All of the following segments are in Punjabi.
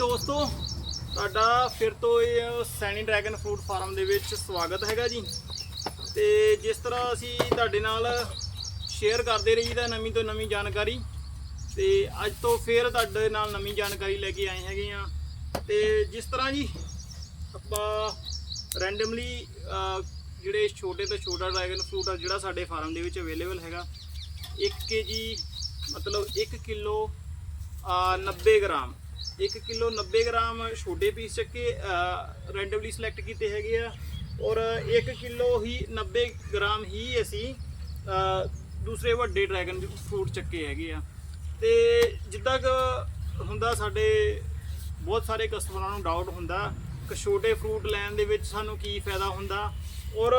ਦੋਸਤੋ, ਤੁਹਾਡਾ ਫਿਰ ਤੋਂ ਇਹ ਸੈਣੀ ਡਰੈਗਨ ਫਰੂਟ ਫਾਰਮ ਦੇ ਵਿੱਚ ਸਵਾਗਤ ਹੈਗਾ ਜੀ। ਤੇ ਜਿਸ ਤਰ੍ਹਾਂ ਅਸੀਂ ਤੁਹਾਡੇ ਨਾਲ ਸ਼ੇਅਰ ਕਰਦੇ ਰਹੀਦਾ ਨਵੀਂ ਤੋਂ ਨਵੀਂ ਜਾਣਕਾਰੀ। ਤੇ ਅੱਜ ਤੋਂ ਫਿਰ ਤੁਹਾਡੇ ਨਾਲ ਨਵੀਂ ਜਾਣਕਾਰੀ ਲੈ ਕੇ ਆਏ ਹੈਗੇ ਆ ਤੇ ਜਿਸ ਤਰ੍ਹਾਂ ਜੀ, ਆਪਾਂ ਰੈਂਡਮਲੀ ਜਿਹੜੇ ਛੋਟੇ ਤੋਂ ਛੋਟਾ ਡਰੈਗਨ ਫਰੂਟ ਆ, ਜਿਹੜਾ ਸਾਡੇ ਫਾਰਮ ਦੇ ਵਿੱਚ ਅਵੇਲੇਬਲ ਹੈਗਾ 1 ਕੇਜੀ ਮਤਲਬ 1 ਕਿਲੋ 90 ਗ੍ਰਾਮ। 1 ਕਿਲੋ 90 ਗ੍ਰਾਮ ਛੋਟੇ ਪੀਸ ਚੱਕੇ ਰੈਂਡਮਲੀ ਸਿਲੈਕਟ ਕੀਤੇ ਹੈਗੇ ਆ। ਔਰ 1 ਕਿਲੋ ਹੀ 90 ਗ੍ਰਾਮ ਹੀ ਅਸੀਂ ਦੂਸਰੇ ਵੱਡੇ ਡਰੈਗਨ ਫਰੂਟ ਚੱਕੇ ਹੈਗੇ ਆ। ਤੇ ਜਿੱਦਾਂ ਕਿ ਹੁੰਦਾ ਸਾਡੇ ਬਹੁਤ ਸਾਰੇ ਕਸਟਮਰਾਂ ਨੂੰ ਡਾਊਟ ਹੁੰਦਾ, ਕਿ ਛੋਟੇ ਫਰੂਟ ਲੈਣ ਦੇ ਵਿੱਚ ਸਾਨੂੰ ਕੀ ਫਾਇਦਾ ਹੁੰਦਾ, ਔਰ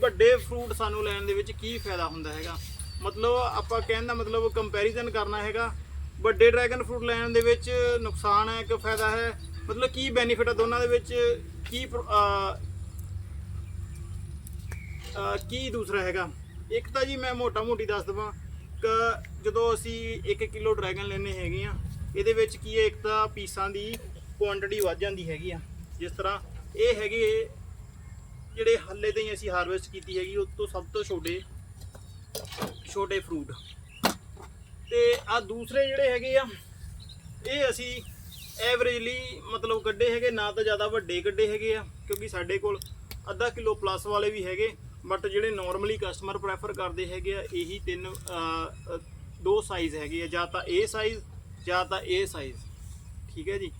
ਵੱਡੇ ਫਰੂਟ ਸਾਨੂੰ ਲੈਣ ਦੇ ਵਿੱਚ ਕੀ ਫਾਇਦਾ ਹੁੰਦਾ ਹੈਗਾ। ਮਤਲਬ ਆਪਾਂ ਕਹਿਣ ਦਾ ਮਤਲਬ ਕੰਪੈਰੀਜ਼ਨ ਕਰਨਾ ਹੈਗਾ ਵੱਡੇ ਡਰੈਗਨ ਫਰੂਟ ਲੈਣ ਦੇ ਵਿੱਚ ਨੁਕਸਾਨ ਹੈ ਕਿ ਫਾਇਦਾ ਹੈ? ਮਤਲਬ ਕੀ ਬੈਨੀਫਿਟ ਆ ਦੋਨਾਂ ਦੇ ਵਿੱਚ? ਕੀ ਪ੍ਰ- ਕੀ ਦੂਸਰਾ ਹੈਗਾ? ਇੱਕ ਤਾਂ ਜੀ ਮੈਂ ਮੋਟਾ ਮੋਟੀ ਦੱਸ ਦਵਾਂ ਕਿ ਜਦੋਂ ਅਸੀਂ 1 ਕਿਲੋ ਡਰੈਗਨ ਲੈਣੇ ਹੈਗੇ ਆ ਇਹਦੇ ਵਿੱਚ ਕੀ ਹੈ, ਇੱਕ ਤਾਂ ਪੀਸਾਂ ਦੀ ਕੁਆਂਟੀਟੀ ਵੱਧ ਜਾਂਦੀ ਹੈਗੀ ਆ। ਜਿਸ ਤਰ੍ਹਾਂ ਇਹ ਹੈਗੇ ਜਿਹੜੇ ਹੱਲੇ ਤਾਈਂ ਅਸੀਂ ਹਾਰਵੈਸਟ ਕੀਤੀ ਹੈਗੀ ਉਸ ਤੋਂ ਸਭ ਤੋਂ ਛੋਟੇ ਛੋਟੇ ਫਰੂਟ ਤੇ ਆ ਦੂਸਰੇ ਜਿਹੜੇ ਹੈਗੇ ਆ, ਇਹ ਅਸੀਂ ਐਵਰੇਜਲੀ ਮਤਲਬ ਕੱਢੇ ਹੈਗੇ, ਨਾ ਤਾਂ ਜ਼ਿਆਦਾ ਵੱਡੇ ਕੱਢੇ ਹੈਗੇ ਆ, ਕਿਉਂਕਿ ਸਾਡੇ ਕੋਲ ਅੱਧਾ ਕਿਲੋ ਪਲੱਸ ਵਾਲੇ ਵੀ ਹੈਗੇ ਬਟ ਜਿਹੜੇ ਨਾਰਮਲੀ ਕਸਟਮਰ ਪ੍ਰੈਫਰ ਕਰਦੇ ਹੈਗੇ ਆ, ਇਹੀ ਤਿੰਨ ਦੋ ਸਾਈਜ਼ ਹੈਗੇ ਆ, ਜਾਂ ਤਾਂ ਇਹ ਸਾਈਜ਼ ਜਾਂ ਤਾਂ ਇਹ ਸਾਈਜ਼ ਠੀਕ ਹੈ ਜੀ?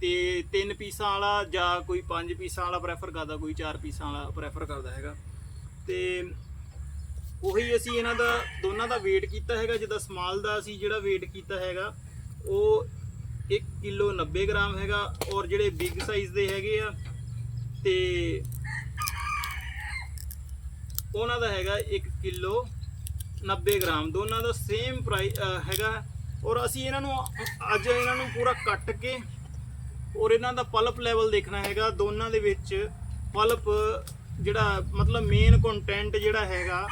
ਤੇ ਤਿੰਨ ਪੀਸਾਂ ਵਾਲਾ ਜਾਂ ਕੋਈ ਪੰਜ ਪੀਸਾਂ ਵਾਲਾ ਪ੍ਰੈਫਰ ਕਰਦਾ, ਕੋਈ ਚਾਰ ਪੀਸਾਂ ਵਾਲਾ ਪ੍ਰੈਫਰ ਕਰਦਾ ਹੈਗਾ। ਤੇ ਉਹੀ ਅਸੀਂ ਇਹਨਾਂ ਦਾ, ਦੋਨਾਂ ਦਾ weight ਕੀਤਾ ਹੈਗਾ, ਜਿੱਦਾਂ ਸਮਾਲ ਦਾ ਅਸੀਂ ਜਿਹੜਾ weight ਕੀਤਾ ਹੈਗਾ, ਉਹ 1 ਕਿਲੋ 90 ਗ੍ਰਾਮ ਹੈਗਾ ਔਰ ਜਿਹੜੇ ਬਿਗ ਸਾਈਜ਼ ਦੇ ਹੈਗੇ ਆ ਤੇ ਉਹਨਾਂ ਦਾ ਹੈਗਾ 1 ਕਿਲੋ 90 ਗ੍ਰਾਮ। ਦੋਨਾਂ ਦਾ ਸੇਮ ਪ੍ਰਾਈਸ ਹੈਗਾ ਔਰ ਅਸੀਂ ਇਹਨਾਂ ਨੂੰ ਅੱਜ ਇਹਨਾਂ ਨੂੰ ਪੂਰਾ ਕੱਟ ਕੇ ਔਰ ਇਹਨਾਂ ਦਾ ਪਲਪ ਲੈਵਲ ਦੇਖਣਾ ਹੈਗਾ, ਦੋਨਾਂ ਦੇ ਵਿੱਚ ਪਲਪ ਜਿਹੜਾ ਮਤਲਬ ਮੇਨ ਕੰਟੈਂਟ ਜਿਹੜਾ ਹੈਗਾ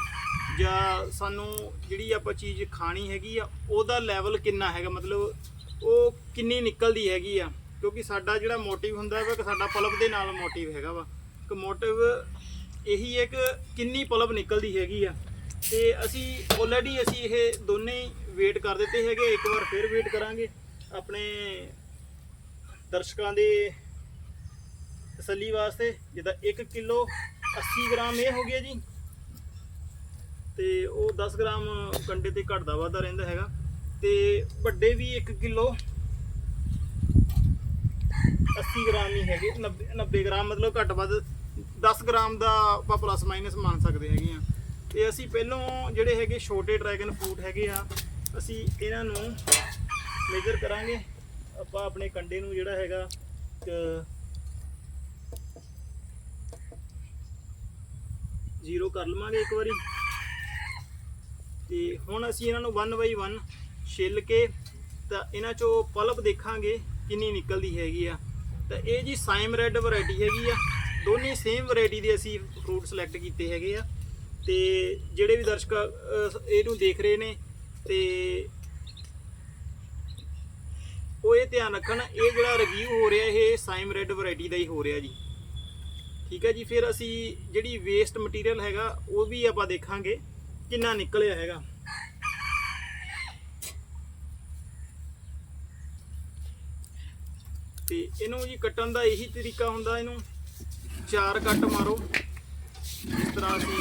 ਜਾਂ ਸਾਨੂੰ ਜਿਹੜੀ ਆਪਾਂ ਚੀਜ਼ ਖਾਣੀ ਹੈਗੀ ਆ, ਉਹਦਾ ਲੈਵਲ ਕਿੰਨਾ ਹੈਗਾ? ਮਤਲਬ ਉਹ ਕਿੰਨੀ ਨਿਕਲਦੀ ਹੈਗੀ ਆ? ਕਿਉਂਕਿ ਸਾਡਾ ਜਿਹੜਾ ਮੋਟਿਵ ਹੁੰਦਾ ਵਾ ਕਿ ਸਾਡਾ ਪਲਪ ਦੇ ਨਾਲ ਮੋਟਿਵ ਹੈਗਾ ਵਾ। ਕਿ ਮੋਟਿਵ ਇਹੀ ਹੈ ਕਿ ਕਿੰਨੀ ਪਲਪ ਨਿਕਲਦੀ ਹੈਗੀ ਆ। ਤੇ ਅਸੀਂ ਆਲਰੇਡੀ ਅਸੀਂ ਇਹ ਦੋਨੇ ਵੇਟ ਕਰ ਦਿੱਤੇ ਹੈਗੇ, ਇੱਕ ਵਾਰ ਫਿਰ ਵੇਟ ਕਰਾਂਗੇ। ਆਪਣੇ ਦਰਸ਼ਕਾਂ ਦੇ ਤਸੱਲੀ ਵਾਸਤੇ, ਜਿੱਦਾਂ 1 ਕਿਲੋ 80 ਗ੍ਰਾਮ ਇਹ ਹੋ ਗਿਆ ਜੀ। ਤੇ ਉਹ 10 ਗ੍ਰਾਮ ਕੰਡੇ ਤੇ ਘਟਦਾ ਵਾਧਾ ਰਹਿੰਦਾ ਹੈਗਾ। ਤੇ ਵੱਡੇ ਵੀ 1 ਕਿਲੋ 80 ਗ੍ਰਾਮ ਹੀ ਹੈਗੇ 90 90 ਗ੍ਰਾਮ ਮਤਲਬ ਘੱਟ ਵੱਧ 10 ਗ੍ਰਾਮ ਦਾ ਆਪਾਂ ਪਲੱਸ ਮਾਈਨਸ ਮੰਨ ਸਕਦੇ ਹੈਗੇ ਆ ਤੇ ਅਸੀਂ ਪਹਿਲੋਂ ਜਿਹੜੇ ਹੈਗੇ ਛੋਟੇ ਡਰੈਗਨ ਫਰੂਟ ਹੈਗੇ ਆ, ਅਸੀਂ ਇਹਨਾਂ ਨੂੰ ਮੇਜਰ ਕਰਾਂਗੇ। ਆਪਾਂ ਆਪਣੇ ਕੰਡੇ ਨੂੰ ਜਿਹੜਾ ਹੈਗਾ ਜ਼ੀਰੋ ਕਰ ਲਵਾਂਗੇ ਇੱਕ ਵਾਰੀ। ਤੇ ਹੁਣ ਅਸੀਂ ਇਹਨਾਂ ਨੂੰ 1 ਬਾਈ 1 ਛਿੱਲ ਕੇ ਤਾਂ ਇਹਨਾਂ ਚੋਂ ਪਲਪ ਦੇਖਾਂਗੇ ਕਿੰਨੀ ਨਿਕਲਦੀ ਹੈਗੀ ਆ। ਤਾਂ ਇਹ ਜੀ ਸਾਈਮ ਰੈੱਡ ਵੈਰਾਈਟੀ ਹੈਗੀ ਆ। ਦੋਨੇ ਸੇਮ ਵੈਰਾਈਟੀ ਦੇ ਅਸੀਂ ਫਰੂਟ ਸਿਲੈਕਟ ਕੀਤੇ ਹੈਗੇ ਆ। ਤੇ ਜਿਹੜੇ ਵੀ ਦਰਸ਼ਕ ਇਹਨੂੰ ਦੇਖ ਰਹੇ ਨੇ, ਤੇ ਉਹ ਇਹ ਧਿਆਨ ਰੱਖਣ, ਇਹ ਜਿਹੜਾ ਰਿਵਿਊ ਹੋ ਰਿਹਾ, ਇਹ ਸਾਈਮ ਰੈੱਡ ਵੈਰਾਈਟੀ ਦਾ ਹੀ ਹੋ ਰਿਹਾ ਜੀ। ਠੀਕ ਹੈ ਜੀ, ਫਿਰ ਅਸੀਂ ਜਿਹੜੀ ਵੇਸਟ ਮਟੀਰੀਅਲ ਹੈਗਾ, ਉਹ ਵੀ ਆਪਾਂ ਦੇਖਾਂਗੇ। ਕਿੰਨਾ ਨਿਕਲਿਆ ਹੈਗਾ? ਤੇ ਇਹਨੂੰ ਜੀ ਕੱਟਣ ਦਾ ਇਹੀ ਤਰੀਕਾ ਹੁੰਦਾ, ਇਹਨੂੰ ਚਾਰ ਕੱਟ ਮਾਰੋ। ਜਿਸ ਤਰ੍ਹਾਂ ਅਸੀਂ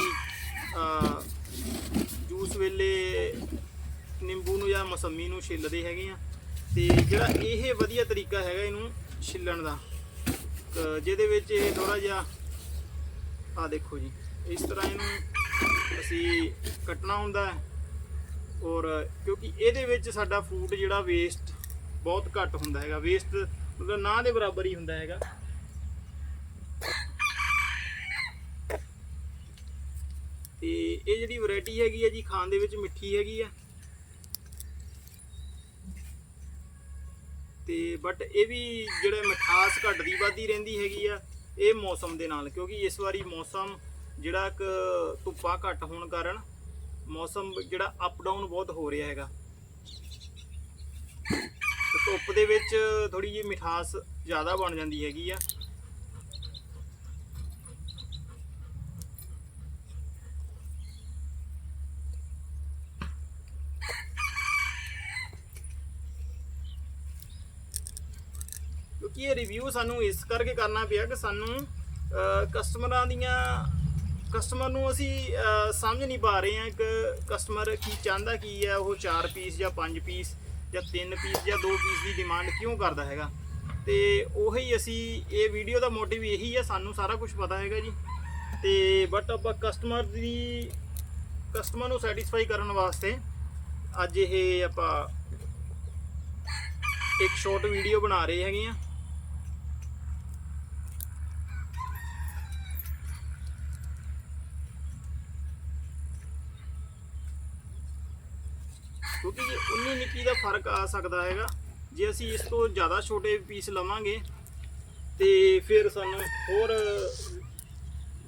ਜੂਸ ਵੇਲੇ ਨਿੰਬੂ ਨੂੰ ਜਾਂ ਮਸੰਮੀ ਨੂੰ ਛਿੱਲਦੇ ਹੈਗੇ ਆ। ਤੇ ਜਿਹੜਾ ਇਹ ਵਧੀਆ ਤਰੀਕਾ ਹੈਗਾ ਇਹਨੂੰ ਛਿੱਲਣ ਦਾ। ਜਿਹਦੇ ਵਿੱਚ ਇਹ ਥੋੜਾ ਜਿਹਾ ਆ ਦੇਖੋ ਜੀ, ਇਸ ਤਰ੍ਹਾਂ ਇਹਨੂੰ ਅਸੀਂ ਕੱਟਣਾ ਹੁੰਦਾ ਹੈ ਔਰ ਕਿਉਂਕਿ ਇਹਦੇ ਵਿੱਚ ਸਾਡਾ ਫੂਡ ਜਿਹੜਾ ਵੇਸਟ ਬਹੁਤ ਘੱਟ ਹੁੰਦਾ ਹੈਗਾ। ਵੇਸਟ ਮਤਲਬ ਨਾ ਦੇ ਬਰਾਬਰ ਹੀ ਹੁੰਦਾ ਹੈਗਾ। ਤੇ ਇਹ ਜਿਹੜੀ ਵੈਰਾਈਟੀ ਹੈਗੀ ਹੈ ਜੀ, ਖਾਣ ਦੇ ਵਿੱਚ ਮਿੱਠੀ ਹੈਗੀ ਆ। ਤੇ ਬਟ ਇਹ ਵੀ ਜਿਹੜਾ ਮਿਠਾਸ ਘਟਦੀ ਵੱਧਦੀ ਰਹਿੰਦੀ ਹੈਗੀ ਆ, ਇਹ ਮੌਸਮ ਦੇ ਨਾਲ। ਕਿਉਂਕਿ ਇਸ ਵਾਰੀ ਮੌਸਮ ਜਿਹੜਾ ਇੱਕ ਧੁੱਪਾ ਘੱਟ ਹੋਣ ਕਾਰਨ ਮੌਸਮ ਜਿਹੜਾ ਅਪ ਡਾਊਨ ਬਹੁਤ ਹੋ ਰਿਹਾ ਹੈਗਾ। ਧੁੱਪ ਦੇ ਵਿੱਚ ਥੋੜੀ ਜਿਹੀ ਮਿਠਾਸ ਜ਼ਿਆਦਾ ਬਣ ਜਾਂਦੀ ਹੈਗੀ ਆ। ਕਿਉਂਕਿ ਇਹ ਰਿਵਿਊ ਸਾਨੂੰ ਇਸ ਕਰਕੇ ਕਰਨਾ ਪਿਆ ਕਿ ਸਾਨੂੰ ਕਸਟਮਰਾਂ ਦੀਆਂ ਕਸਟਮਰ ਨੂੰ ਅਸੀਂ ਸਮਝ ਨਹੀਂ ਪਾ ਰਹੇ ਹਾਂ ਕਿ ਕਸਟਮਰ ਕੀ ਚਾਹੁੰਦਾ ਕੀ ਹੈ, ਉਹ 4 ਪੀਸ ਜਾਂ 5 ਪੀਸ ਜਾਂ 3 ਪੀਸ ਜਾਂ 2 ਪੀਸ ਦੀ ਡਿਮਾਂਡ ਕਿਉਂ ਕਰਦਾ ਹੈਗਾ? ਤੇ ਉਹੀ ਅਸੀਂ, ਇਹ ਵੀਡੀਓ ਦਾ ਮੋਟਿਵ ਇਹੀ ਹੈ, ਸਾਨੂੰ ਸਾਰਾ ਕੁਝ ਪਤਾ ਹੈਗਾ ਜੀ। ਤੇ ਬਟ ਆਪਾਂ ਕਸਟਮਰ ਦੀ ਕਸਟਮਰ ਨੂੰ ਸੈਟੀਸਫਾਈ ਕਰਨ ਵਾਸਤੇ ਅੱਜ ਇਹ ਆਪਾਂ ਇੱਕ ਸ਼ਾਰਟ ਵੀਡੀਓ ਬਣਾ ਰਹੇ ਹੈਗੇ ਆ ਕਿਉਂਕਿ ਜੀ 19 ਨਿੱਕੀ ਦਾ ਫ਼ਰਕ ਆ ਸਕਦਾ ਹੈਗਾ। ਜੇ ਅਸੀਂ ਇਸ ਤੋਂ ਜ਼ਿਆਦਾ ਛੋਟੇ ਪੀਸ ਲਵਾਂਗੇ, ਤੇ ਫਿਰ ਸਾਨੂੰ ਹੋਰ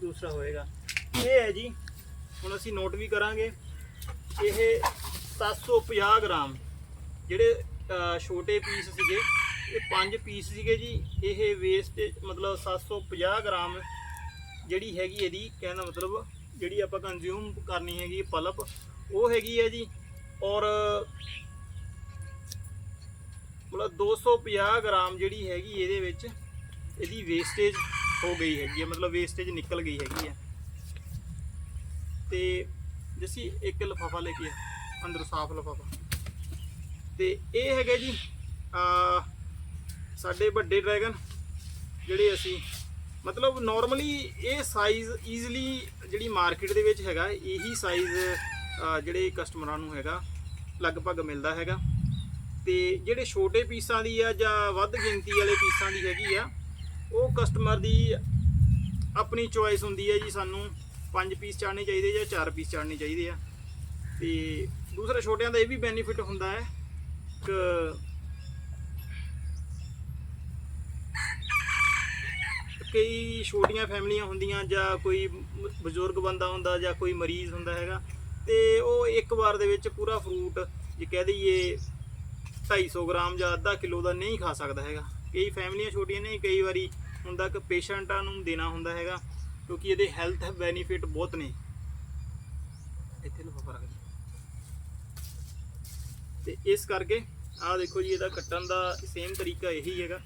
ਦੂਸਰਾ ਹੋਏਗਾ। ਇਹ ਹੈ ਜੀ, ਹੁਣ ਅਸੀਂ ਨੋਟ ਵੀ ਕਰਾਂਗੇ, ਇਹ 750 ਗ੍ਰਾਮ ਜਿਹੜੇ ਛੋਟੇ ਪੀਸ ਸੀਗੇ, ਇਹ ਪੰਜ ਪੀਸ ਸੀਗੇ ਜੀ। ਇਹ ਵੇਸਟ ਮਤਲਬ 750 ਗ੍ਰਾਮ ਜਿਹੜੀ ਹੈਗੀ ਇਹਦੀ ਕਹਿੰਦਾ ਮਤਲਬ ਜਿਹੜੀ ਆਪਾਂ ਕੰਜ਼ਿਊਮ ਕਰਨੀ ਹੈਗੀ ਪਲਪ, ਉਹ ਹੈਗੀ ਹੈ ਜੀ। ਔਰ ਮਤਲਬ 250 ਗ੍ਰਾਮ ਜਿਹੜੀ ਹੈਗੀ ਇਹਦੇ ਵਿੱਚ ਇਹਦੀ ਵੇਸਟੇਜ ਹੋ ਗਈ ਹੈਗੀ ਹੈ ਮਤਲਬ ਵੇਸਟੇਜ ਨਿਕਲ ਗਈ ਹੈਗੀ ਹੈ। ਤੇ ਜਸੀ ਇੱਕ ਲਫਾਫਾ ਲੈ ਕੇ ਆ, ਅੰਦਰ ਸਾਫ਼ ਲਫਾਫਾ। ਤੇ ਇਹ ਹੈਗਾ ਜੀ ਆ ਸਾਡੇ ਵੱਡੇ ਡਰੈਗਨ ਜਿਹੜੇ ਅਸੀਂ ਮਤਲਬ ਨਾਰਮਲੀ ਇਹ ਸਾਈਜ਼ ਈਜ਼ੀਲੀ ਜਿਹੜੀ ਮਾਰਕੀਟ ਦੇ ਵਿੱਚ ਹੈਗਾ ਇਹੀ ਸਾਈਜ਼ ਜਿਹੜੇ ਕਸਟਮਰਾਂ ਨੂੰ ਹੈਗਾ। ਲਗਭਗ ਮਿਲਦਾ ਹੈਗਾ। ਤੇ ਜਿਹੜੇ ਛੋਟੇ ਪੀਸਾਂ ਦੀ ਆ ਜਾਂ ਵੱਧ ਗਿਣਤੀ ਵਾਲੇ ਪੀਸਾਂ ਦੀ ਹੈਗੀ ਆ, ਉਹ ਕਸਟਮਰ ਦੀ ਆਪਣੀ ਚੁਆਇਸ ਹੁੰਦੀ ਹੈ ਜੀ ਸਾਨੂੰ ਪੰਜ ਪੀਸ ਚਾੜਨੇ ਚਾਹੀਦੇ ਜਾਂ ਚਾਰ ਪੀਸ ਚਾੜਨੇ ਚਾਹੀਦੇ ਆ। ਤੇ ਦੂਸਰੇ ਛੋਟਿਆਂ ਦਾ ਇਹ ਵੀ ਬੈਨੀਫਿਟ ਹੁੰਦਾ ਹੈ ਕਿ ਕਈ ਛੋਟੀਆਂ ਫੈਮਲੀਆਂ ਹੁੰਦੀਆਂ ਜਾਂ ਕੋਈ ਬਜ਼ੁਰਗ ਬੰਦਾ ਹੁੰਦਾ ਜਾਂ ਕੋਈ ਮਰੀਜ਼ ਹੁੰਦਾ ਹੈਗਾ ਤੇ ਉਹ ਇੱਕ ਵਾਰ ਦੇ ਵਿੱਚ ਪੂਰਾ ਫਰੂਟ ਜੇ ਕਹਿ ਦਈਏ 250 ਗ੍ਰਾਮ ਜਾਂ ਅੱਧਾ ਕਿਲੋ ਦਾ ਨਹੀਂ ਖਾ ਸਕਦਾ ਹੈਗਾ। ਕਈ ਫੈਮਲੀਆਂ ਛੋਟੀਆਂ ਨੇ, ਕਈ ਵਾਰੀ ਹੁੰਦਾ ਕਿ ਪੇਸ਼ੈਂਟਾਂ ਨੂੰ ਦੇਣਾ ਹੁੰਦਾ ਹੈਗਾ, ਕਿਉਂਕਿ ਇਹਦੇ ਹੈਲਥ ਬੈਨੀਫਿਟ ਬਹੁਤ ਨੇ। ਇੱਥੇ ਨੂੰ ਫ਼ਰਕ ਤੇ ਇਸ ਕਰਕੇ ਆਹ ਦੇਖੋ ਜੀ, ਇਹਦਾ ਕੱਟਣ ਦਾ ਸੇਮ ਤਰੀਕਾ ਇਹੀ ਹੈਗਾ।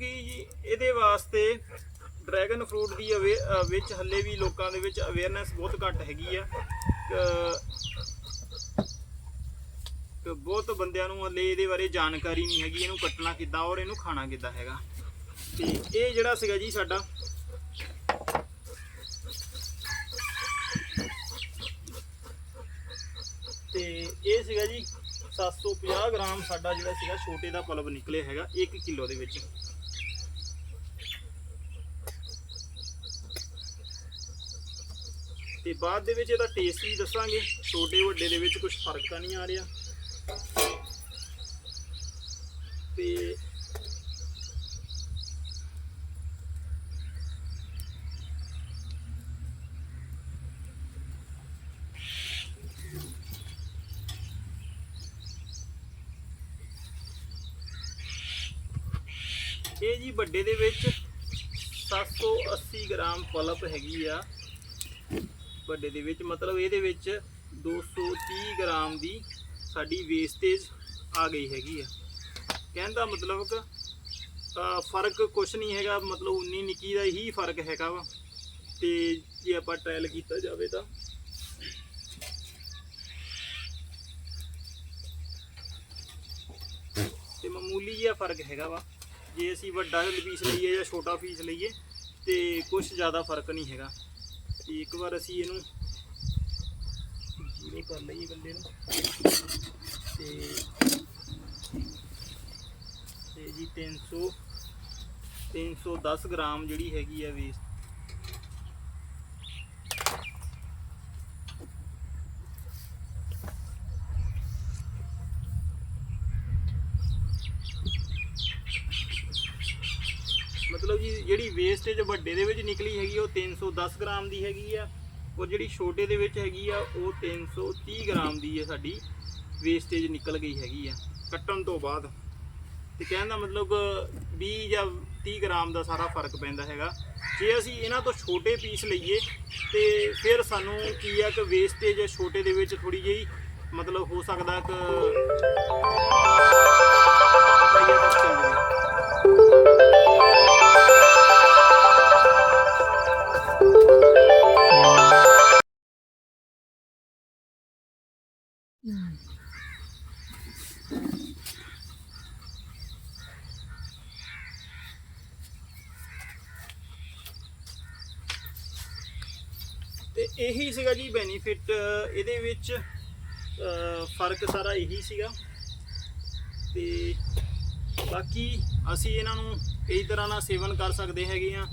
ਕਿਉਂਕਿ ਜੀ ਇਹਦੇ ਵਾਸਤੇ ਡਰੈਗਨ ਫਰੂਟ ਦੀ ਅਵੇ- ਵਿੱਚ ਹੱਲੇ ਵੀ ਲੋਕਾਂ ਦੇ ਵਿੱਚ ਅਵੇਅਰਨੈਸ ਬਹੁਤ ਘੱਟ ਹੈਗੀ ਆ। ਕਿ ਬਹੁਤ ਬੰਦਿਆਂ ਨੂੰ ਹੱਲੇ ਇਹਦੇ ਬਾਰੇ ਜਾਣਕਾਰੀ ਨਹੀਂ ਹੈਗੀ, ਇਹਨੂੰ ਕੱਟਣਾ ਕਿੱਦਾਂ ਔਰ ਇਹਨੂੰ ਖਾਣਾ ਕਿੱਦਾਂ ਹੈਗਾ। ਤੇ ਇਹ ਜਿਹੜਾ ਸੀਗਾ ਜੀ ਸਾਡਾ, ਤੇ ਇਹ ਸੀਗਾ ਜੀ 750 ਗ੍ਰਾਮ ਸਾਡਾ ਜਿਹੜਾ ਸੀਗਾ ਛੋਟੇ ਦਾ ਪਲਬ ਨਿਕਲੇ ਹੈਗਾ 1 ਕਿਲੋ ਦੇ ਵਿੱਚ। ਤੇ ਬਾਅਦ ਦੇ ਵਿੱਚ ਇਹਦਾ ਟੇਸਟ ਵੀ ਦੱਸਾਂਗੇ। ਛੋਟੇ ਵੱਡੇ ਦੇ ਵਿੱਚ ਕੁਝ ਫ਼ਰਕ ਤਾਂ ਨਹੀਂ ਆ ਰਿਹਾ। ਤੇ ਇਹ ਜੀ ਵੱਡੇ ਦੇ ਵਿੱਚ 780 ਗ੍ਰਾਮ ਪਲਪ ਹੈਗੀ ਆ। ਵੱਡੇ ਦੇ ਵਿੱਚ, ਮਤਲਬ ਇਹਦੇ ਵਿੱਚ 230 ਗ੍ਰਾਮ ਦੀ ਸਾਡੀ ਵੇਸਟੇਜ ਆ ਗਈ ਹੈਗੀ ਆ। ਕਹਿਣ ਦਾ ਮਤਲਬ ਕਿ ਫ਼ਰਕ ਕੁਛ ਨਹੀਂ ਹੈਗਾ, ਮਤਲਬ 19 ਨਿੱਕੀ ਦਾ ਹੀ ਫ਼ਰਕ ਹੈਗਾ ਵਾ। ਤੇ ਜੇ ਆਪਾਂ ਟ੍ਰਾਇਲ ਕੀਤਾ ਜਾਵੇ ਤਾਂ। ਤੇ ਮਾਮੂਲੀ ਜਿਹਾ ਫ਼ਰਕ ਹੈਗਾ ਵਾ। ਜੇ ਅਸੀਂ ਵੱਡਾ ਪੀਸ ਲਈਏ ਜਾਂ ਛੋਟਾ ਪੀਸ ਲਈਏ, ਤੇ ਕੁਝ ਜ਼ਿਆਦਾ ਫ਼ਰਕ ਨਹੀਂ ਹੈਗਾ। ਤੇ ਇੱਕ ਵਾਰ ਅਸੀਂ ਇਹਨੂੰ ਇਹ ਕਰ ਲਈਏ ਗੱਲੇ ਨੂੰ। ਤੇ ਤੇ ਜੀ 300 310 ਗ੍ਰਾਮ ਜਿਹੜੀ ਹੈਗੀ ਆ ਵੇਸਟ ਜਿਹੜੀ ਵੇਸਟੇਜ ਵੱਡੇ ਦੇ ਵਿੱਚ ਨਿਕਲੀ ਹੈਗੀ ਆ, ਉਹ 310 ਗ੍ਰਾਮ ਦੀ ਹੈਗੀ ਆ। ਔਰ ਜਿਹੜੀ ਛੋਟੇ ਦੇ ਵਿੱਚ ਹੈਗੀ ਆ ਉਹ 330 ਗ੍ਰਾਮ ਦੀ ਹੈ ਸਾਡੀ ਵੇਸਟੇਜ ਨਿਕਲ ਗਈ ਹੈਗੀ ਆ ਕੱਟਣ ਤੋਂ ਬਾਅਦ। ਤੇ ਕਹਿਣ ਦਾ ਮਤਲਬ 20 ਜਾਂ 30 ਗ੍ਰਾਮ ਦਾ ਸਾਰਾ ਫ਼ਰਕ ਪੈਂਦਾ ਹੈਗਾ। ਜੇ ਅਸੀਂ ਇਹਨਾਂ ਤੋਂ ਛੋਟੇ ਪੀਸ ਲਈਏ ਤੇ ਫਿਰ ਸਾਨੂੰ ਕੀ ਆ ਕਿ ਵੇਸਟੇਜ ਛੋਟੇ ਦੇ ਵਿੱਚ ਥੋੜੀ ਜਿਹੀ ਮਤਲਬ ਹੋ ਸਕਦਾ ਕਿ ਇਹੀ ਸੀਗਾ ਜੀ ਬੈਨੀਫਿਟ ਇਹਦੇ ਵਿੱਚ ਫ਼ਰਕ ਸਾਰਾ ਇਹੀ ਸੀਗਾ। ਤੇ ਬਾਕੀ ਅਸੀਂ ਇਹਨਾਂ ਨੂੰ ਕਈ ਤਰ੍ਹਾਂ ਨਾਲ ਸੇਵਨ ਕਰ ਸਕਦੇ ਹੈਗੇ ਆ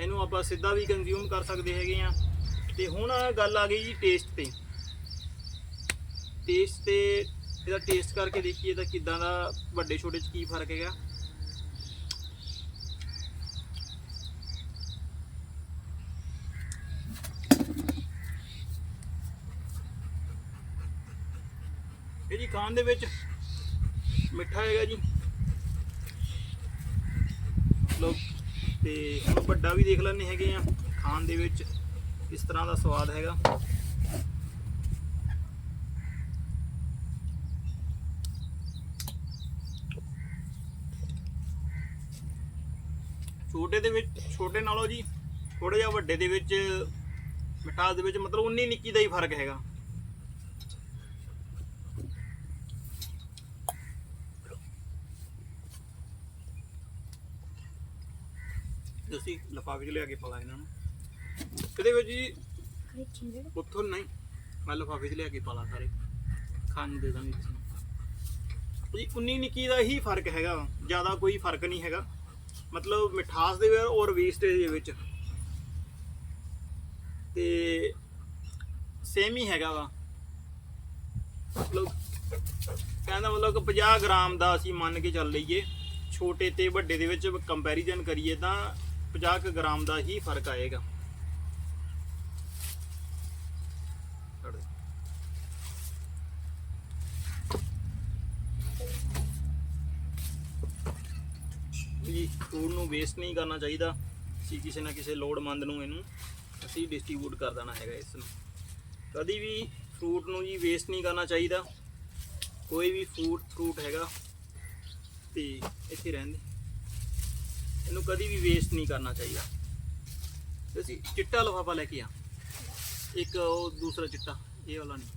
ਇਹਨੂੰ ਆਪਾਂ ਸਿੱਧਾ ਵੀ ਕੰਜ਼ਿਊਮ ਕਰ ਸਕਦੇ ਹੈਗੇ ਆ ਤੇ ਹੁਣ ਗੱਲ ਆ ਗਈ ਜੀ ਟੇਸਟ ਤੇ। ਟੇਸਟ ਤੇ, ਇਹਦਾ ਟੇਸਟ ਕਰਕੇ ਦੇਖੀਏ ਤਾਂ ਕਿਦਾਂ ਦਾ ਵੱਡੇ ਛੋਟੇ ਚ ਕੀ ਫ਼ਰਕ ਹੈਗਾ। ਇਹ ਖਾਣ ਦੇ ਵਿੱਚ। ਮਿੱਠਾ ਹੈਗਾ ਜੀ। ਲੋਕ ਤੇ ਹੁਣ ਵੱਡਾ ਵੀ ਦੇਖ ਲੈਣੇ ਹੈਗੇ ਆ, ਖਾਣ ਦੇ ਵਿੱਚ ਇਸ ਤਰ੍ਹਾਂ ਦਾ ਸਵਾਦ ਹੈਗਾ। ਛੋਟੇ ਦੇ ਵਿੱਚ, ਛੋਟੇ ਨਾਲੋਂ ਜੀ ਥੋੜਾ ਜਿਹਾ ਵੱਡੇ ਦੇ ਵਿੱਚ, ਮਿਠਾਸ ਦੇ ਵਿੱਚ ਮਤਲਬ ਉਨੀ ਨਿੱਕੀ ਦਾ ਹੀ ਫ਼ਰਕ ਹੈਗਾ। ਤੁਸੀਂ ਲਿਫਾਫੇ ਲਿਆ ਕੇ ਪਾ ਇਹਨਾਂ ਨੂੰ। ਇਹਦੇ ਵਿੱਚ ਜੀ, ਉੱਥੋਂ ਨਹੀਂ, ਮੈਂ ਲਿਫਾਫੇ 'ਚ ਲਿਆ ਕੇ ਪਾ ਸਾਰੇ। ਖਾਣ ਨੂੰ ਦੇ ਦਾਂਗੇ ਜੀ 19 ਨਿੱਕੀ ਦਾ ਹੀ ਫ਼ਰਕ ਹੈਗਾ ਜ਼ਿਆਦਾ ਕੋਈ ਫ਼ਰਕ ਨਹੀਂ ਹੈਗਾ। ਮਤਲਬ ਮਿਠਾਸ ਦੇ ਵਿੱਚ ਔਰ ਵੇਸਟੇਜ ਦੇ ਵਿੱਚ। ਤੇ ਸੇਮ ਹੀ ਹੈਗਾ ਵਾ। ਮਤਲਬ ਕਹਿੰਦਾ ਮਤਲਬ ਕਿ 50 ਗ੍ਰਾਮ ਦਾ ਅਸੀਂ ਮੰਨ ਕੇ ਚੱਲ ਲਈਏ। ਛੋਟੇ ਤੇ ਵੱਡੇ ਦੇ ਵਿੱਚ ਕੰਪੈਰੀਜ਼ਨ ਕਰੀਏ ਤਾਂ 50 ਕੁ ਗ੍ਰਾਮ ਦਾ ਹੀ ਫ਼ਰਕ ਆਏਗਾ। ਜੀ ਫੂਡ ਨੂੰ ਵੇਸਟ ਨਹੀਂ ਕਰਨਾ ਚਾਹੀਦਾ। ਅਸੀਂ ਕਿਸੇ ਨਾ ਕਿਸੇ ਲੋੜਮੰਦ ਨੂੰ ਇਹਨੂੰ ਅਸੀਂ ਡਿਸਟ੍ਰੀਬਿਊਟ ਕਰ ਦੇਣਾ ਹੈਗਾ ਇਸ ਨੂੰ। ਕਦੀ ਵੀ ਫਰੂਟ ਨੂੰ ਜੀ ਵੇਸਟ ਨਹੀਂ ਕਰਨਾ ਚਾਹੀਦਾ। ਕੋਈ ਵੀ ਫਰੂਟ ਫਰੂਟ ਹੈਗਾ। ਤੇ ਇੱਥੇ ਰਹਿੰਦੇ ਇਹਨੂੰ ਕਦੀ ਵੀ ਵੇਸਟ ਨਹੀਂ ਕਰਨਾ ਚਾਹੀਦਾ। ਤੇ ਅਸੀਂ ਚਿੱਟਾ ਲਿਫਾਫਾ ਲੈ ਕੇ ਆ। ਇੱਕ ਉਹ ਦੂਸਰਾ ਚਿੱਟਾ, ਇਹ ਵਾਲਾ ਨਹੀਂ।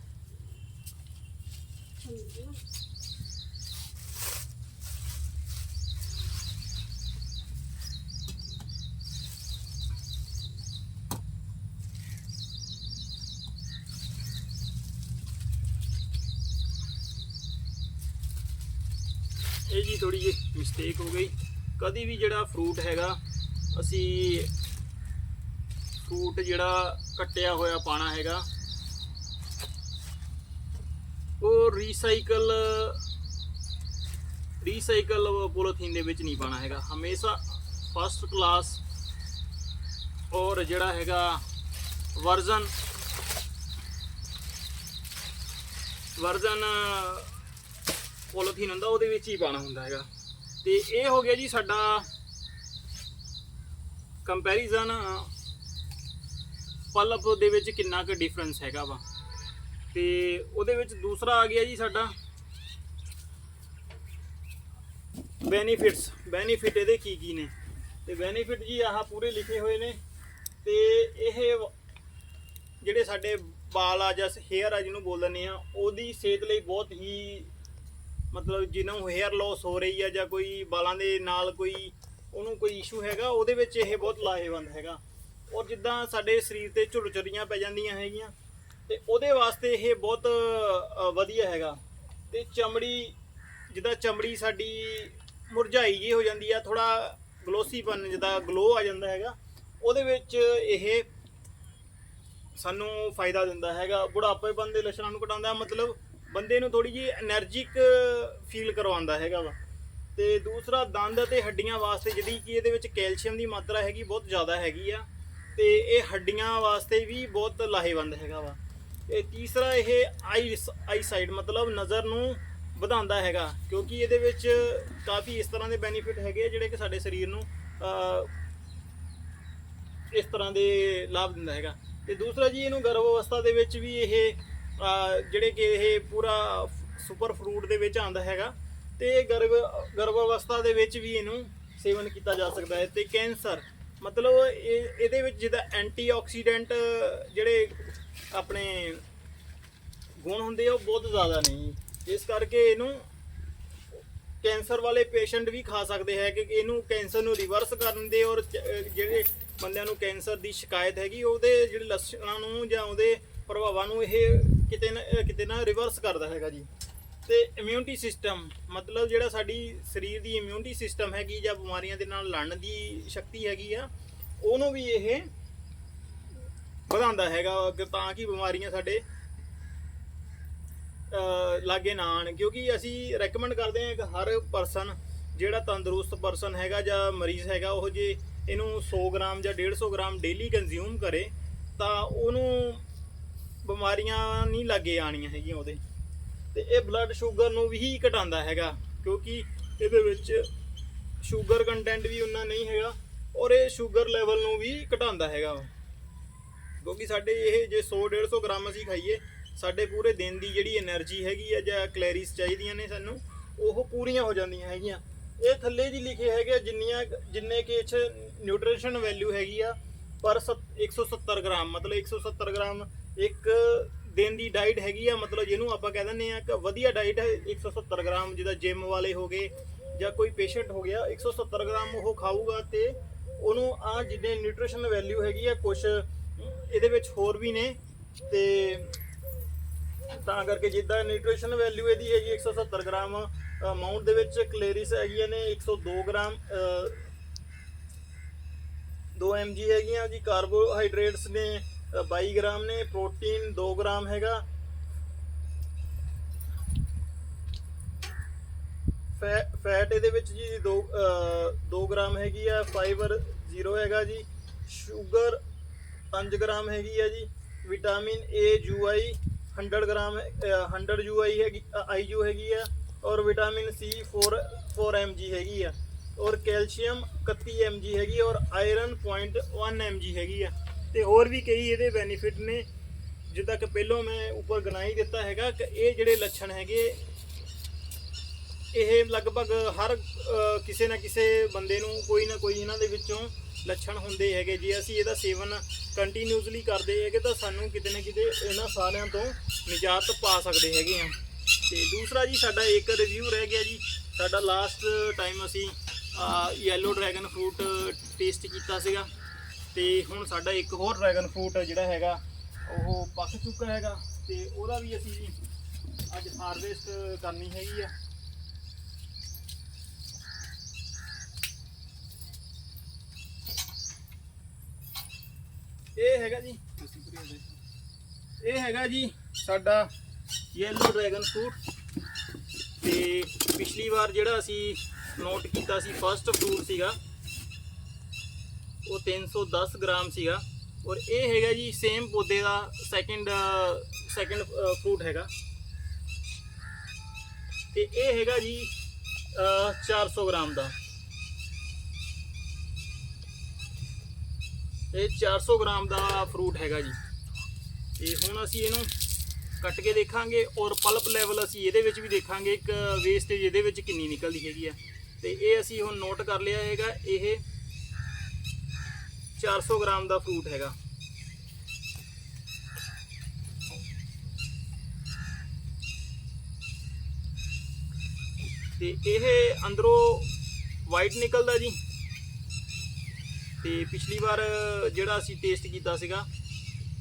ਇਹ ਜੀ ਥੋੜੀ ਜਿਹੀ ਮਿਸਟੇਕ ਹੋ ਗਈ। ਕਦੀ ਵੀ ਜਿਹੜਾ ਫਰੂਟ ਹੈਗਾ, ਅਸੀਂ ਫਰੂਟ ਜਿਹੜਾ ਕੱਟਿਆ ਹੋਇਆ ਪਾਣਾ ਹੈਗਾ, ਉਹ ਰੀਸਾਈਕਲ ਰੀਸਾਈਕਲ ਪੋਲੀਥੀਨ ਦੇ ਵਿੱਚ ਨਹੀਂ ਪਾਣਾ ਹੈਗਾ। ਹਮੇਸ਼ਾ ਫਸਟ ਕਲਾਸ ਔਰ ਜਿਹੜਾ ਹੈਗਾ ਵਰਜ਼ਨ ਵਰਜ਼ਨ ਪੋਲੀਥੀਨ ਹੁੰਦਾ, ਉਹਦੇ ਵਿੱਚ ਹੀ ਪਾਣਾ ਹੁੰਦਾ ਹੈਗਾ। ਤੇ ਇਹ ਹੋ ਗਿਆ ਜੀ ਸਾਡਾ ਕੰਪੈਰੀਜ਼ਨ ਪਲਪ ਦੇ ਵਿੱਚ ਕਿੰਨਾ ਕੁ ਡਿਫਰੈਂਸ ਹੈਗਾ ਵਾ। ਤੇ ਉਹਦੇ ਵਿੱਚ ਦੂਸਰਾ ਆ ਗਿਆ ਜੀ ਸਾਡਾ ਬੈਨੀਫਿਟਸ ਬੈਨੀਫਿਟ ਇਹਦੇ ਕੀ ਕੀ ਨੇ? ਤੇ ਬੈਨੀਫਿਟ ਜੀ ਆਹ ਪੂਰੇ ਲਿਖੇ ਹੋਏ ਨੇ। ਤੇ ਇਹ ਜਿਹੜੇ ਸਾਡੇ ਬਾਲ ਆ ਜਾਂ ਹੇਅਰ ਆ ਜਿਹਨੂੰ ਬੋਲ ਦਿੰਦੇ ਆ, ਉਹਦੀ ਸਿਹਤ ਲਈ ਬਹੁਤ ਹੀ ਮਤਲਬ ਜਿਹਨਾਂ ਨੂੰ ਹੇਅਰ ਲਾਸ ਹੋ ਰਹੀ ਹੈ ਜਾਂ ਕੋਈ ਵਾਲਾਂ ਦੇ ਨਾਲ ਕੋਈ ਉਹਨੂੰ ਕੋਈ ਇਸ਼ੂ ਹੈਗਾ, ਉਹਦੇ ਵਿੱਚ ਇਹ ਬਹੁਤ ਲਾਹੇਵੰਦ ਹੈਗਾ। ਔਰ ਜਿੱਦਾਂ ਸਾਡੇ ਸਰੀਰ ਤੇ ਝੁਰਝੁਰੀਆਂ ਪੈ ਜਾਂਦੀਆਂ ਹੈਗੀਆਂ, ਤੇ ਉਹਦੇ ਵਾਸਤੇ ਇਹ ਬਹੁਤ ਵਧੀਆ ਹੈਗਾ। ਤੇ ਚਮੜੀ, ਜਿੱਦਾਂ ਚਮੜੀ ਸਾਡੀ ਮੁਰਝਾਈ ਜੀ ਹੋ ਜਾਂਦੀ ਆ ਥੋੜਾ ਗਲੋਸੀਪਨ ਜਿੱਦਾਂ ਗਲੋ ਆ ਜਾਂਦਾ ਹੈਗਾ, ਉਹਦੇ ਵਿੱਚ ਇਹ ਸਾਨੂੰ ਫਾਇਦਾ ਦਿੰਦਾ ਹੈਗਾ। ਬੁਢਾਪੇਪਨ ਦੇ ਲੱਛਣਾਂ ਨੂੰ ਘਟਾਉਂਦਾ ਮਤਲਬ ਬੰਦੇ ਨੂੰ ਥੋੜੀ ਜੀ એનર્ਜਿਕ ਫੀਲ ਕਰਵਾਉਂਦਾ ਹੈਗਾ ਵਾ। ਤੇ ਦੂਸਰਾ, ਦੰਦ ਅਤੇ ਹੱਡੀਆਂ ਵਾਸਤੇ ਜਿਹੜੀ ਕਿ ਇਹਦੇ ਵਿੱਚ ਕੈਲਸ਼ੀਅਮ ਦੀ ਮਾਤਰਾ ਹੈਗੀ, ਬਹੁਤ ਜ਼ਿਆਦਾ ਹੈਗੀ ਆ। ਤੇ ਇਹ ਹੱਡੀਆਂ ਵਾਸਤੇ ਵੀ ਬਹੁਤ ਲਾਹੇਵੰਦ ਹੈਗਾ ਵਾ। ਤੇ ਤੀਸਰਾ, ਇਹ ਆਈ ਆਈ ਸਾਈਡ ਮਤਲਬ ਨਜ਼ਰ ਨੂੰ ਵਧਾਉਂਦਾ ਹੈਗਾ, ਕਿਉਂਕਿ ਇਹਦੇ ਵਿੱਚ ਕਾਫੀ ਇਸ ਤਰ੍ਹਾਂ ਦੇ ਬੈਨੀਫਿਟ ਹੈਗੇ ਜਿਹੜੇ ਕਿ ਸਾਡੇ ਸਰੀਰ ਨੂੰ ਇਸ ਤਰ੍ਹਾਂ ਦੇ ਲਾਭ ਦਿੰਦਾ ਹੈਗਾ। ਤੇ ਦੂਸਰਾ ਜੀ, ਇਹਨੂੰ ਗਰਭ ਅਵਸਥਾ ਦੇ ਵਿੱਚ ਵੀ ਇਹ ਜਿਹੜੇ ਕਿ ਇਹ ਪੂਰਾ ਸੁਪਰ ਫਰੂਟ ਦੇ ਵਿੱਚ ਆਉਂਦਾ ਹੈਗਾ ਤੇ ਗਰਭ ਗਰਭ ਅਵਸਥਾ ਦੇ ਵਿੱਚ ਵੀ ਇਹਨੂੰ ਸੇਵਨ ਕੀਤਾ ਜਾ ਸਕਦਾ ਹੈ ਤੇ ਕੈਂਸਰ, ਮਤਲਬ ਇਹ ਇਹਦੇ ਵਿੱਚ ਜਿਹਦਾ ਐਂਟੀਆਕਸੀਡੈਂਟ ਜਿਹੜੇ ਆਪਣੇ ਗੁਣ ਹੁੰਦੇ ਆ ਉਹ ਬਹੁਤ ਜ਼ਿਆਦਾ ਨਹੀਂ ਇਸ ਕਰਕੇ ਇਹਨੂੰ ਕੈਂਸਰ ਵਾਲੇ ਪੇਸ਼ੈਂਟ ਵੀ ਖਾ ਸਕਦੇ ਹੈ ਕਿ ਇਹਨੂੰ ਕੈਂਸਰ ਨੂੰ ਰਿਵਰਸ ਕਰਨ ਦੇ ਔਰ ਜਿਹੜੇ ਬੰਦਿਆਂ ਨੂੰ ਕੈਂਸਰ ਦੀ ਸ਼ਿਕਾਇਤ ਹੈਗੀ, ਉਹਦੇ ਜਿਹੜੇ ਲੱਛਣਾਂ ਨੂੰ ਜਾਂ ਉਹਦੇ ਪ੍ਰਭਾਵਾਂ ਨੂੰ ਇਹ ਕਿਤੇ ਨਾ ਕਿਤੇ ਨਾ ਰਿਵਰਸ ਕਰਦਾ ਹੈਗਾ ਜੀ। ਤੇ ਇਮਿਊਨਿਟੀ ਸਿਸਟਮ ਮਤਲਬ ਜਿਹੜਾ ਸਾਡੀ ਸਰੀਰ ਦੀ ਇਮਿਊਨਿਟੀ ਸਿਸਟਮ ਹੈਗੀ ਜਾਂ ਬਿਮਾਰੀਆਂ ਦੇ ਨਾਲ ਲੜਨ ਦੀ ਸ਼ਕਤੀ ਹੈਗੀ ਆ, ਉਹਨੂੰ ਵੀ ਇਹ ਵਧਾਉਂਦਾ ਹੈਗਾ ਅਗਰ ਤਾਂ ਕਿ ਬਿਮਾਰੀਆਂ ਸਾਡੇ ਲਾਗੇ ਨਾ ਆਣ ਕਿਉਂਕਿ ਅਸੀਂ ਰეკਮੈਂਡ ਕਰਦੇ ਹਾਂ ਕਿ ਹਰ ਪਰਸਨ ਜਿਹੜਾ ਤੰਦਰੁਸਤ ਪਰਸਨ ਹੈਗਾ ਜਾਂ ਮਰੀਜ਼ ਹੈਗਾ, ਉਹ ਜੇ ਇਹਨੂੰ 100 ਗ੍ਰਾਮ ਜਾਂ 150 ਗ੍ਰਾਮ ਡੇਲੀ ਕੰਜ਼ਿਊਮ ਕਰੇ, ਤਾਂ ਉਹਨੂੰ ਬਿਮਾਰੀਆਂ ਨਹੀਂ ਲੱਗੇ ਆਣੀਆਂ ਹੈਗੀਆਂ ਉਹਦੇ। ਤੇ ਇਹ ਬਲੱਡ ਸ਼ੂਗਰ ਨੂੰ ਵੀ ਹੀ ਘਟਾਉਂਦਾ ਹੈਗਾ, ਕਿਉਂਕਿ ਇਹਦੇ ਵਿੱਚ ਸ਼ੂਗਰ ਕੰਟੈਂਟ ਵੀ ਉਨਾ ਨਹੀਂ ਹੈਗਾ ਔਰ ਇਹ ਸ਼ੂਗਰ ਲੈਵਲ ਨੂੰ ਵੀ ਘਟਾਉਂਦਾ ਹੈਗਾ ਕਿਉਂਕਿ ਸਾਡੇ ਇਹ ਜੇ 100 150 ਗ੍ਰਾਮ ਅਸੀਂ ਖਾਈਏ, ਸਾਡੇ ਪੂਰੇ ਦਿਨ ਦੀ ਜਿਹੜੀ એનર્ਜੀ ਹੈਗੀ ਆ ਜਾਂ ਕੈਲਰੀਜ਼ ਚਾਹੀਦੀਆਂ ਨੇ ਸਾਨੂੰ, ਉਹ ਪੂਰੀਆਂ ਹੋ ਜਾਂਦੀਆਂ ਹੈਗੀਆਂ। ਇਹ ਥੱਲੇ ਜੀ ਲਿਖੇ ਹੈਗੇ ਜਿੰਨੀਆਂ ਜਿੰਨੇ ਕਿ ਇਸ ਨਿਊਟ੍ਰੀਸ਼ਨ ਵੈਲਿਊ ਹੈਗੀ ਆ, ਪਰ 170 ਗ੍ਰਾਮ, ਮਤਲਬ 170 ਗ੍ਰਾਮ ਇੱਕ ਦਿਨ ਦੀ ਡਾਈਟ ਹੈਗੀ ਆ ਮਤਲਬ ਜਿਹਨੂੰ ਆਪਾਂ ਕਹਿ ਦਿੰਦੇ ਆ ਕਿ ਵਧੀਆ ਡਾਈਟ ਹੈ 170 ਗ੍ਰਾਮ ਜਿਹਦਾ ਜਿਮ ਵਾਲੇ ਹੋ ਗਏ ਜਾਂ ਕੋਈ ਪੇਸ਼ੈਂਟ ਹੋ ਗਿਆ 170 ਗ੍ਰਾਮ ਉਹ ਖਾਊਗਾ ਤੇ ਉਹਨੂੰ ਆ ਜਿੰਨੇ ਨਿਊਟ੍ਰੀਸ਼ਨ ਵੈਲਿਊ ਹੈਗੀ ਆ ਕੁਝ ਇਹਦੇ ਵਿੱਚ ਹੋਰ ਵੀ ਨੇ ਤੇ ਤਾਂ ਕਰਕੇ ਜਿੱਦਾਂ ਨਿਊਟ੍ਰੀਸ਼ਨ ਵੈਲਿਊ ਇਹਦੀ ਹੈਗੀ 170 ਗ੍ਰਾਮ ਅਮਾਉਂਟ ਦੇ ਵਿੱਚ ਕਲੇਰੀਸ ਹੈਗੀਆਂ ਨੇ 102 ਗ੍ਰਾਮ ਅਹ, 2 mg ਹੈਗੀਆਂ ਜੀ ਕਾਰਬੋਹਾਈਡਰੇਟਸ ਨੇ 22 ਗ੍ਰਾਮ ਨੇ ਪ੍ਰੋਟੀਨ 2 ਗ੍ਰਾਮ ਹੈਗਾ। ਫੈ- ਫੈਟ ਇਹਦੇ ਵਿੱਚ ਜੀ 2 2 ਗ੍ਰਾਮ ਹੈਗੀ ਆ ਫਾਈਬਰ 0 ਹੈਗਾ ਜੀ ਸ਼ੂਗਰ 5 ਗ੍ਰਾਮ ਹੈਗੀ ਆ ਜੀ vitamin A U I 100 gram ah, 100 U I ਹੈਗੀ ਆਈ ਯੂ ਹੈਗੀ ਆ ਔਰ ਵਿਟਾਮਿਨ ਸੀ 4 4 mg ਹੈਗੀ ਆ ਔਰ ਕੈਲਸ਼ੀਅਮ 31 mg ਹੈਗੀ ਔਰ ਆਇਰਨ 0.1 mg ਹੈਗੀ ਆ। ਤੇ ਹੋਰ ਵੀ ਕਈ ਇਹਦੇ ਬੈਨੀਫਿਟ ਨੇ। ਜਿੱਦਾਂ ਕਿ ਪਹਿਲਾਂ ਮੈਂ ਉੱਪਰ ਗਨਾਈ ਦਿੱਤਾ ਹੈਗਾ ਕਿ ਇਹ ਜਿਹੜੇ ਲੱਛਣ ਹੈਗੇ, ਇਹ ਲਗਭਗ ਹਰ ਕਿਸੇ ਨਾ ਕਿਸੇ ਬੰਦੇ ਨੂੰ ਕੋਈ ਨਾ ਕੋਈ ਇਹਨਾਂ ਦੇ ਵਿੱਚੋਂ ਲੱਛਣ ਹੁੰਦੇ ਹੈਗੇ। ਜੇ ਅਸੀਂ ਇਹਦਾ ਸੇਵਨ ਕੰਟੀਨਿਊਸਲੀ ਕਰਦੇ ਹੈਗੇ ਤਾਂ ਸਾਨੂੰ ਕਿਤੇ ਨਾ ਕਿਤੇ ਇਹਨਾਂ ਸਾਰਿਆਂ ਤੋਂ ਨਿਜਾਤ ਪਾ ਸਕਦੇ ਹੈਗੇ ਆ ਤੇ ਦੂਸਰਾ ਜੀ, ਸਾਡਾ ਇੱਕ ਰਿਵਿਊ ਰਹਿ ਗਿਆ ਜੀ। ਸਾਡਾ ਲਾਸਟ ਟਾਈਮ ਅਸੀਂ ਯੈਲੋ ਡਰੈਗਨ ਫਰੂਟ ਟੇਸਟ ਕੀਤਾ ਸੀਗਾ। ਤੇ ਹੁਣ ਸਾਡਾ ਇੱਕ ਹੋਰ ਡਰੈਗਨ ਫਰੂਟ ਜਿਹੜਾ ਹੈਗਾ, ਉਹ ਪੱਕ ਚੁੱਕਾ ਹੈਗਾ ਤੇ ਉਹਦਾ ਵੀ ਅਸੀਂ ਅੱਜ ਹਾਰਵੈਸਟ ਕਰਨੀ ਹੈਗੀ ਆ। ਇਹ ਹੈਗਾ ਜੀ, ਇਹ ਹੈਗਾ ਜੀ ਸਾਡਾ ਯੈਲੋ ਡਰੈਗਨ ਫਰੂਟ ਤੇ ਪਿਛਲੀ ਵਾਰ ਜਿਹੜਾ ਅਸੀਂ ਨੋਟ ਕੀਤਾ ਸੀ ਫਰਸਟ ਫਰੂਟ ਸੀਗਾ ਉਹ 310 ਗ੍ਰਾਮ ਸੀਗਾ। ਔਰ ਇਹ ਹੈਗਾ ਜੀ ਸੇਮ ਪੌਦੇ ਦਾ ਸੈਕਿੰਡ ਸੈਕਿੰਡ ਫਰੂਟ ਹੈਗਾ। ਤੇ ਇਹ ਹੈਗਾ ਜੀ ਅਹ, 400 ਗ੍ਰਾਮ ਦਾ। ਇਹ 400 ਗ੍ਰਾਮ ਦਾ ਫਰੂਟ ਹੈਗਾ ਜੀ। ਤੇ ਹੁਣ ਅਸੀਂ ਇਹਨੂੰ ਕੱਟ ਕੇ ਦੇਖਾਂਗੇ ਔਰ ਪਲਪ ਲੈਵਲ ਅਸੀਂ ਇਹਦੇ ਵਿੱਚ ਵੀ ਦੇਖਾਂਗੇ ਇੱਕ ਵੇਸਟੇਜ ਇਹਦੇ ਵਿੱਚ ਕਿੰਨੀ ਨਿਕਲਦੀ ਹੈਗੀ ਆ। ਤੇ ਇਹ ਅਸੀਂ ਹੁਣ ਨੋਟ ਕਰ ਲਿਆ ਹੈਗਾ ਇਹ 400 ਗ੍ਰਾਮ ਦਾ ਫਰੂਟ ਹੈਗਾ। ਤੇ ਇਹ ਅੰਦਰੋਂ ਵਾਈਟ ਨਿਕਲਦਾ ਜੀ। ਤੇ ਪਿਛਲੀ ਵਾਰ ਜਿਹੜਾ ਅਸੀਂ ਟੇਸਟ ਕੀਤਾ ਸੀਗਾ,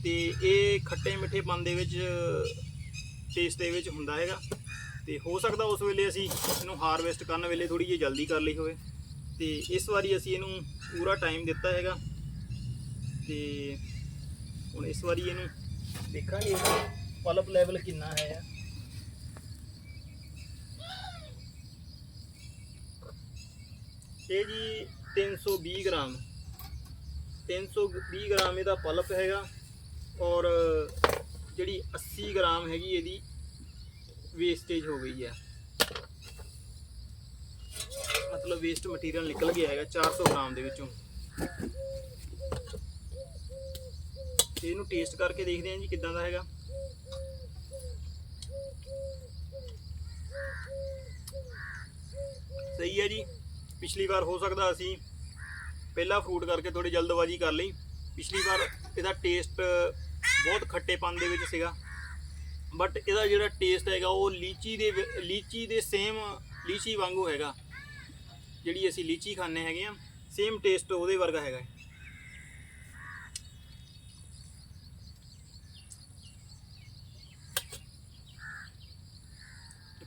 ਤੇ ਇਹ ਖੱਟੇ ਮਿੱਠੇ ਪਨ ਦੇ ਵਿੱਚ ਟੇਸਟ ਦੇ ਵਿੱਚ ਹੁੰਦਾ ਹੈਗਾ। ਤੇ ਹੋ ਸਕਦਾ ਉਸ ਵੇਲੇ ਅਸੀਂ ਇਹਨੂੰ ਹਾਰਵੈਸਟ ਕਰਨ ਵੇਲੇ ਥੋੜੀ ਜਿਹੀ ਜਲਦੀ ਕਰ ਲਈ ਹੋਵੇ। ਤੇ ਇਸ ਵਾਰੀ ਅਸੀਂ ਇਹਨੂੰ ਪੂਰਾ ਟਾਈਮ ਦਿੱਤਾ ਹੈਗਾ। ਤੇ ਹੁਣ ਇਸ ਵਾਰੀ ਇਹਨੂੰ ਦੇਖਾਂਗੇ ਪਲਪ ਲੈਵਲ ਕਿੰਨਾ ਹੈ ਇਹ ਜੀ 320 ਗ੍ਰਾਮ। 320 ਗ੍ਰਾਮ ਇਹਦਾ ਪਲਪ ਹੈਗਾ ਔਰ ਜਿਹੜੀ 80 ਗ੍ਰਾਮ ਹੈਗੀ ਇਹਦੀ ਵੇਸਟੇਜ ਹੋ ਗਈ ਹੈ ਮਤਲਬ ਵੇਸਟ ਮਟੀਰੀਅਲ ਨਿਕਲ ਗਿਆ ਹੈਗਾ 400 ਗ੍ਰਾਮ ਦੇ ਵਿੱਚੋਂ। ਤੇ ਇਹਨੂੰ ਟੇਸਟ ਕਰਕੇ ਦੇਖਦੇ ਹਾਂ ਜੀ ਕਿੱਦਾਂ ਦਾ ਹੈਗਾ। ਸਹੀ ਹੈ ਜੀ, ਪਿਛਲੀ ਵਾਰ ਹੋ ਸਕਦਾ ਅਸੀਂ ਪਹਿਲਾ ਫਰੂਟ ਕਰਕੇ ਥੋੜੀ ਜਲਦਬਾਜ਼ੀ ਕਰ ਲਈ। ਪਿਛਲੀ ਵਾਰ ਇਹਦਾ ਟੇਸਟ ਬਹੁਤ ਖੱਟੇਪਨ ਦੇ ਵਿੱਚ ਸੀਗਾ। ਬਟ ਇਹਦਾ ਜਿਹੜਾ ਟੇਸਟ ਹੈਗਾ, ਉਹ ਲੀਚੀ ਦੇ ਵਿ- ਲੀਚੀ ਦੇ ਸੇਮ ਲੀਚੀ ਵਾਂਗੂ ਹੈਗਾ। ਜਿਹੜੀ ਅਸੀਂ ਲੀਚੀ ਖਾਂਦੇ ਹੈਗੇ ਆ ਸੇਮ ਟੇਸਟ ਉਹਦੇ ਵਰਗਾ ਹੈਗਾ।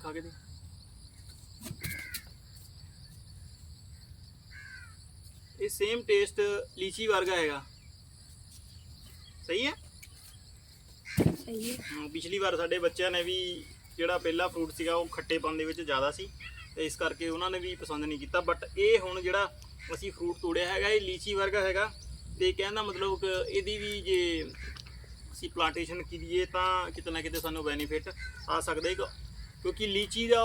ਖਾ ਕੇ ਦੇ ਇਹ ਸੇਮ ਟੇਸਟ ਲੀਚੀ ਵਰਗਾ ਹੈਗਾ। ਸਹੀ ਹੈ? ਸਹੀ ਹੈ। ਪਿਛਲੀ ਵਾਰ ਸਾਡੇ ਬੱਚਿਆਂ ਨੇ ਵੀ ਜਿਹੜਾ ਪਹਿਲਾ ਫਰੂਟ ਸੀਗਾ ਉਹ ਖੱਟੇਪਨ ਦੇ ਵਿੱਚ ਜ਼ਿਆਦਾ ਸੀ ਤੇ ਇਸ ਕਰਕੇ ਉਹਨਾਂ ਨੇ ਵੀ ਪਸੰਦ ਨਹੀਂ ਕੀਤਾ। ਬਟ ਇਹ ਹੁਣ ਜਿਹੜਾ ਅਸੀਂ ਫਰੂਟ ਤੋੜਿਆ ਹੈਗਾ ਇਹ ਲੀਚੀ ਵਰਗਾ ਹੈਗਾ। ਤੇ ਕਹਿਣ ਦਾ ਮਤਲਬ ਕਿ ਇਹਦੀ ਵੀ ਜੇ ਅਸੀਂ ਪਲਾਂਟੇਸ਼ਨ ਕਰੀਏ ਤਾਂ ਕਿਤੇ ਨਾ ਕਿਤੇ ਸਾਨੂੰ ਬੈਨੀਫਿਟ ਆ ਸਕਦਾ। ਹੈ ਕਿਉਂਕਿ ਲੀਚੀ ਦਾ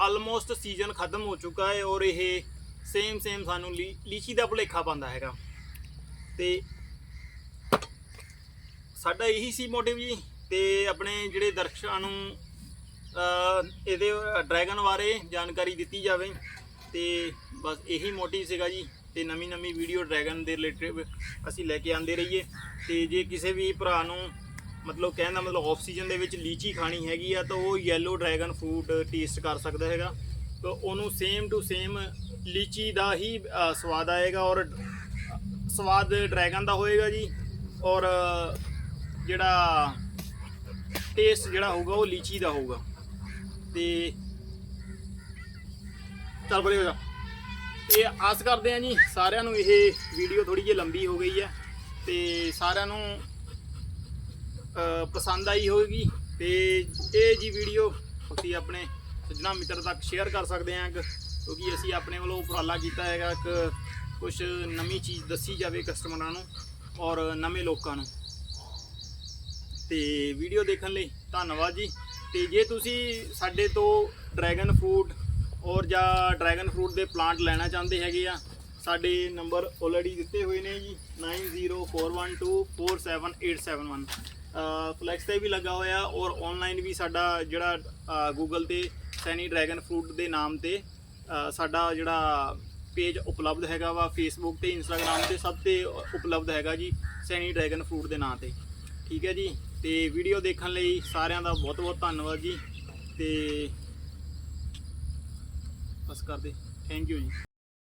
ਆਲਮੋਸਟ ਸੀਜ਼ਨ ਖਤਮ ਹੋ ਚੁੱਕਾ ਹੈ ਔਰ ਇਹ ਸੇਮ ਸੇਮ ਸਾਨੂੰ ਲੀ- ਲੀਚੀ ਦਾ ਭੁਲੇਖਾ ਪਾਉਂਦਾ ਹੈਗਾ। ਤੇ ਸਾਡਾ ਇਹੀ ਸੀ ਮੋਟਿਵ ਜੀ ਤੇ ਆਪਣੇ ਜਿਹੜੇ ਦਰਸ਼ਕਾਂ ਨੂੰ ਇਹਦੇ, ਡਰੈਗਨ ਬਾਰੇ ਜਾਣਕਾਰੀ ਦਿੱਤੀ ਜਾਵੇ। ਤੇ ਬਸ ਇਹੀ ਮੋਟਿਵ ਸੀਗਾ ਜੀ ਤੇ ਨਵੀਂ ਨਵੀਂ ਵੀਡੀਓ ਡਰੈਗਨ ਦੇ ਰਿਲੇਟਿਵ ਅਸੀਂ ਲੈ ਕੇ ਆਂਦੇ ਰਹੀਏ। ਤੇ ਜੇ ਕਿਸੇ ਵੀ ਭਰਾ ਨੂੰ ਮਤਲਬ ਕਹਿਣ ਦਾ ਮਤਲਬ ਆਫ ਸੀਜ਼ਨ ਦੇ ਵਿੱਚ ਲੀਚੀ ਖਾਣੀ ਹੈਗੀ ਆ ਤਾਂ ਉਹ ਯੈਲੋ ਡਰੈਗਨ ਫਰੂਟ ਟੇਸਟ ਕਰ ਸਕਦਾ ਹੈਗਾ। ਤਾਂ ਉਹਨੂੰ ਸੇਮ ਟੂ ਸੇਮ ਲੀਚੀ ਦਾ ਹੀ ਸਵਾਦ ਆਏਗਾ ਔਰ ਸਵਾਦ ਡਰੈਗਨ ਦਾ ਹੋਏਗਾ ਜੀ। ਔਰ ਜਿਹੜਾ ਟੇਸਟ ਜਿਹੜਾ ਹੋਊਗਾ ਉਹ ਲੀਚੀ ਦਾ ਹੋਊਗਾ। ਤੇ ਚੱਲ ਬਰੇ ਹੋ ਜਾ। ਤੇ ਆਸ ਕਰਦੇ ਆ ਜੀ ਸਾਰਿਆਂ ਨੂੰ ਇਹ ਵੀਡੀਓ ਥੋੜੀ ਜਿਹੀ ਲੰਬੀ ਹੋ ਗਈ ਹੈ। ਤੇ ਸਾਰਿਆਂ ਨੂੰ ਪਸੰਦ ਆਈ ਹੋਵੇਗੀ ਤੇ ਇਹ ਜੀ ਵੀਡੀਓ ਤੁਸੀਂ ਆਪਣੇ ਸੱਜਣਾ ਮਿੱਤਰ ਤੱਕ ਸ਼ੇਅਰ ਕਰ ਸਕਦੇ ਆ ਕਿਉਂਕਿ ਅਸੀਂ ਆਪਣੇ ਵੱਲੋਂ ਉਪਰਾਲਾ ਕੀਤਾ ਹੈਗਾ ਕਿ ਕੁਝ ਨਵੀਂ ਚੀਜ਼ ਦੱਸੀ ਜਾਵੇ ਕਸਟਮਰਾਂ ਨੂੰ ਔਰ ਨਵੇਂ ਲੋਕਾਂ ਨੂੰ। ਤੇ ਵੀਡੀਓ ਦੇਖਣ ਲਈ ਧੰਨਵਾਦ ਜੀ। ਤੇ ਜੇ ਤੁਸੀਂ ਸਾਡੇ ਤੋਂ ਡਰੈਗਨ ਫਰੂਟ ਔਰ ਜਾਂ ਡਰੈਗਨ ਫਰੂਟ ਦੇ ਪਲਾਂਟ ਲੈਣਾ ਚਾਹੁੰਦੇ ਹੈਗੇ ਆ, ਸਾਡੇ ਨੰਬਰ ਆਲਰੇਡੀ ਦਿੱਤੇ ਹੋਏ ਨੇ ਜੀ 9041247871 ਫਲੈਕਸ ਤੇ ਵੀ ਲੱਗਾ ਹੋਇਆ ਔਰ ਆਨਲਾਈਨ ਵੀ ਸਾਡਾ ਜਿਹੜਾ ਗੂਗਲ ਤੇ ਸੈਨੀ ਡਰੈਗਨ ਫਰੂਟ ਦੇ ਨਾਮ ਤੇ ਸਾਡਾ ਜਿਹੜਾ ਪੇਜ ਉਪਲਬਧ ਹੈਗਾ ਵਾ ਫੇਸਬੁੱਕ ਤੇ ਇੰਸਟਾਗ੍ਰam ਤੇ ਸਭ ਤੇ ਉਪਲਬਧ ਹੈਗਾ ਜੀ, ਸੈਨੀ ਡਰੈਗਨ ਫਰੂਟ ਦੇ ਨਾਂ ਤੇ। ਠੀਕ ਹੈ ਜੀ? ਤੇ ਵੀਡੀਓ ਦੇਖਣ ਲਈ ਸਾਰਿਆਂ ਦਾ ਬਹੁਤ ਬਹੁਤ ਧੰਨਵਾਦ ਜੀ। ਤੇ ਬਸ ਕਰਦੇ। ਥੈਂਕ ਯੂ ਜੀ।